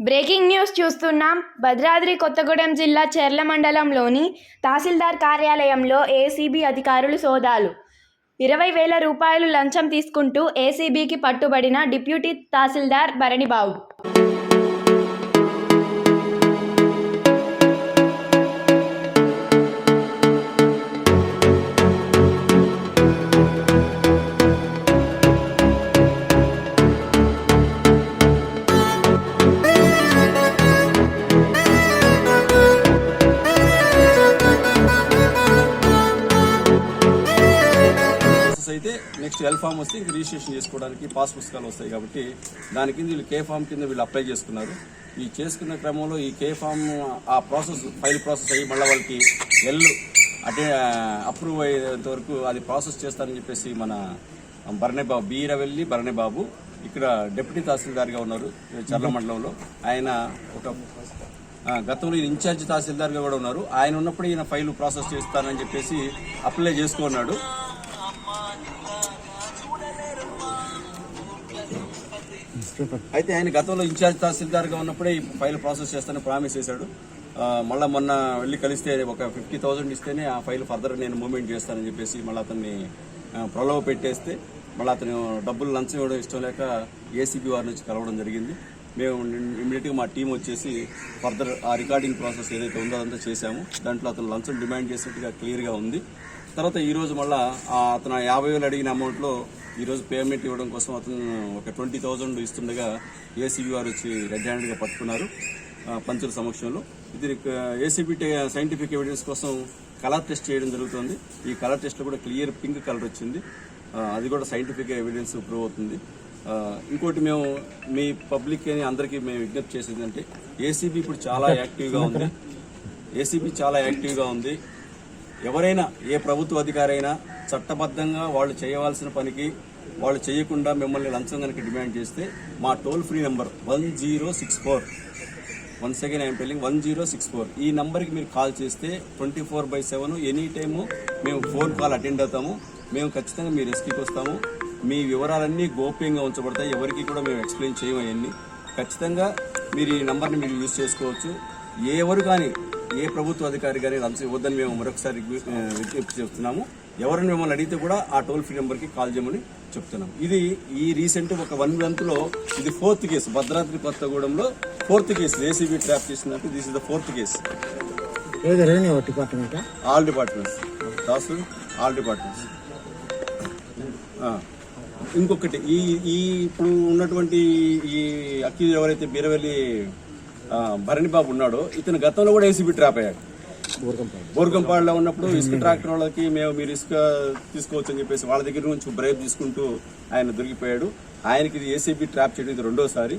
Breaking news చూస్తున్నాం. భద్రాద్రి కొత్తగూడెం జిల్లా చెర్ల మండలంలోని తహసీల్దార్ కార్యాలయంలో ఏసీబీ అధికారులు సోదాలు. ఇరవై వేల రూపాయలు లంచం తీసుకుంటూ ఏసీబీకి పట్టుబడిన deputy tahsildar Bharanibabu. Next L form వస్తే ఇంక రిజిస్ట్రేషన్ చేసుకోవడానికి పాస్ పుస్తకాలు వస్తాయి కాబట్టి దాని కింద వీళ్ళు కే ఫామ్ కింద వీళ్ళు అప్లై చేసుకున్నారు. ఈ చేసుకున్న క్రమంలో ఈ కే ఫామ్ ఆ ప్రాసెస్ ఫైల్ ప్రాసెస్ అయ్యి మళ్ళీ వాళ్ళకి ఎల్ అటే అప్రూవ్ అయ్యేంత వరకు అది ప్రాసెస్ చేస్తారని చెప్పేసి మన భరణిబాబు బీరవెల్లి భరణిబాబు ఇక్కడ డిప్యూటీ తహసీల్దార్గా ఉన్నారు చర్ల మండలంలో. ఆయన ఒక గతంలో ఈయన ఇన్ఛార్జ్ తహసీల్దార్గా కూడా ఉన్నారు. ఆయన ఉన్నప్పుడు ఈయన ఫైల్ ప్రాసెస్ చేస్తానని చెప్పేసి అప్లై చేసుకున్నాడు. అయితే ఆయన గతంలో ఇన్ఛార్జ్ తహసీల్దార్గా ఉన్నప్పుడే ఈ ఫైల్ ప్రాసెస్ చేస్తానని ప్రామిస్ చేశాడు. మళ్ళా మొన్న వెళ్ళి కలిస్తే ఒక ఫిఫ్టీ థౌసండ్ ఇస్తేనే ఆ ఫైల్ ఫర్దర్ నేను మూవ్మెంట్ చేస్తానని చెప్పేసి మళ్ళీ అతన్ని ప్రలోభ పెట్టేస్తే మళ్ళీ అతను డబ్బులు లంచం ఇవ్వడం ఇష్టం లేక ఏసీబీ వారి నుంచి కలవడం జరిగింది. మేము ఇమీడియట్గా మా టీం వచ్చేసి ఫర్దర్ ఆ రికార్డింగ్ ప్రాసెస్ ఏదైతే ఉందో అదంతా చేశాము. దాంట్లో అతను లంచం డిమాండ్ చేసినట్టుగా క్లియర్గా ఉంది. తర్వాత ఈరోజు మళ్ళీ అతను యాభై వేలు అడిగిన అమౌంట్లో ఈ రోజు పేమెంట్ ఇవ్వడం కోసం అతను ఒక ట్వంటీ థౌజండ్ ఇస్తుండగా ఏసీబీ వారు వచ్చి రెడ్ హ్యాండెడ్గా పట్టుకున్నారు పంచుల సమక్షంలో. ఇది ఏసీబీ సైంటిఫిక్ ఎవిడెన్స్ కోసం కలర్ టెస్ట్ చేయడం జరుగుతుంది. ఈ కలర్ టెస్ట్లో కూడా క్లియర్ పింక్ కలర్ వచ్చింది. అది కూడా సైంటిఫిక్ ఎవిడెన్స్ ప్రూవ్ అవుతుంది. ఇంకోటి మేము మీ పబ్లిక్ అని అందరికీ మేము విజ్ఞప్తి చేసేది అంటే ఏసీబీ ఇప్పుడు చాలా యాక్టివ్గా ఉంది. ఏసీబీ చాలా యాక్టివ్గా ఉంది. ఎవరైనా ఏ ప్రభుత్వ అధికారి అయినా చట్టబద్ధంగా వాళ్ళు చేయవలసిన పనికి వాళ్ళు చేయకుండా మిమ్మల్ని లంచం కనుక డిమాండ్ చేస్తే మా toll free number one zero six four. One second I'm telling one zero six four. ఈ నెంబర్కి మీరు కాల్ చేస్తే twenty four by seven any time మేము ఫోన్ కాల్ అటెండ్ అవుతాము. మేము ఖచ్చితంగా మీ రెస్క్యూకి వస్తాము. మీ వివరాలన్నీ గోప్యంగా ఉంచబడతాయి. ఎవరికి కూడా మేము ఎక్స్ప్లెయిన్ చేయము అవన్నీ. ఖచ్చితంగా మీరు ఈ నెంబర్ని మీరు యూజ్ చేసుకోవచ్చు. ఎవరు కానీ ఏ ప్రభుత్వ అధికారి కానీ లంచం ఇవ్వద్దని మేము మరొకసారి విజ్ఞప్తి చేస్తున్నాము. ఎవరిని మిమ్మల్ని అడిగితే కూడా ఆ టోల్ ఫ్రీ నెంబర్కి కాల్ చేయమని చెప్తున్నాం. ఇది ఈ రీసెంట్ ఒక వన్ మంత్లో ఇది ఫోర్త్ కేసు. భద్రాద్రి కొత్తగూడెంలో ఫోర్త్ కేసు. ఏసీబీ ట్రాప్ చేసినట్టు this is the fourth case. Department? All departments. Dasu all departments. ఇంకొకటి ఈ ఈ ఇప్పుడు ఉన్నటువంటి ఈ అక్యూజ్ ఎవరైతే బీరవెల్లి భరణి బాబు ఉన్నాడో. ఇతను గతంలో కూడా ఏసీబీ ట్రాప్ అయ్యాడు. బోర్గంపాడులో ఉన్నప్పుడు ఇసుక ట్రాక్టర్ వాళ్ళకి మేము మీరు ఇసుక తీసుకోవచ్చు అని చెప్పేసి వాళ్ళ దగ్గర నుంచి బ్రైబ్ తీసుకుంటూ ఆయన దొరికిపోయాడు. ఆయనకి ఇది ఏసీబీ ట్రాప్ చేయడం ఇది రెండోసారి.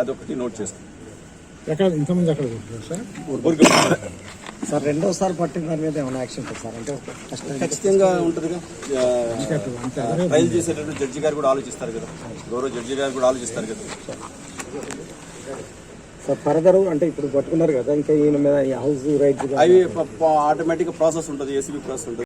అదొకటి నోట్ చేస్తాం ఎక్కడ ఇంతమంది ఎక్కడ సార్? బోర్గంపాడు. సార్ రెండోసారి పట్టిన దాని మీద ఏమైనా యాక్షన్ సార్? అంటే ఖచ్చితంగా ఉంటుందిగా. ట్రయల్ చేసేటప్పుడు జడ్జి గారు కూడా ఆలోచిస్తారు కదా. గౌరవ జడ్జి గారు కూడా ఆలోచిస్తారు కదా. సార్ ఫర్దర్ అంటే ఇప్పుడు పట్టుకున్నారు కదా ఇంకా ఈయన మీద హౌస్ రైట్ అవి ఆటోమేటిక్ ప్రాసెస్ ఉంటుంది ఏసీబీ ప్రాసెస్ ఉంటుంది.